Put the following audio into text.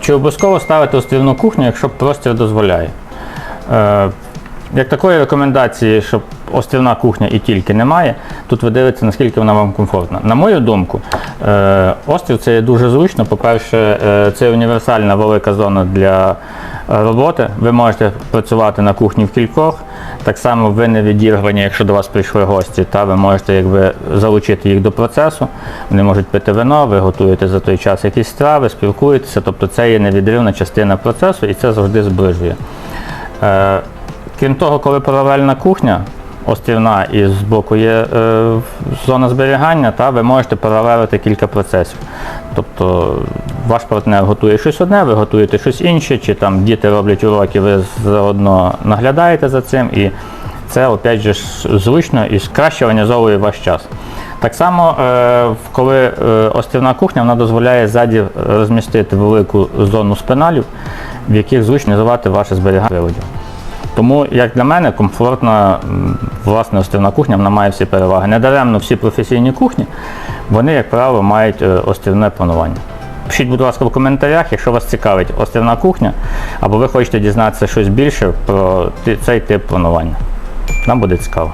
Чи обов'язково ставити острівну кухню, якщо простір дозволяє? Е, Як такої рекомендації, щоб острівна кухня і тільки немає, тут ви дивитеся, наскільки вона вам комфортна. На мою думку, е, острів це дуже зручно. По-перше, е, це універсальна велика зона для е, роботи. Ви можете працювати на кухні в кількох. Так само ви не відірвані, якщо до вас прийшли гості, та ви можете якби залучити їх до процесу. Вони можуть пити вино, ви готуєте за той час якісь страви, спілкуєтеся. Тобто це є невідривна частина процесу і це завжди зближує. Е, Крім того, коли паралельна кухня острівна і збоку є е, зона зберігання, та ви можете паралелити кілька процесів. Тобто ваш партнер готує щось одне, ви готуєте щось інше, чи там діти роблять уроки, ви заодно наглядаєте за цим, і це опять же зручно і краще організовує ваш час. Так само, е, коли е, острівна кухня вона дозволяє ззаді розмістити велику зону спиналів, в яких зручно називати ваше зберігання приладів. Тому, як для мене, комфортна власне острівна кухня вона має всі переваги. Недаремно всі професійні кухні, вони, як правило, мають е, острівне планування. Пишіть, будь ласка, в коментарях, якщо вас цікавить острівна кухня, або ви хочете дізнатися щось більше про цей тип планування. Нам буде цікаво.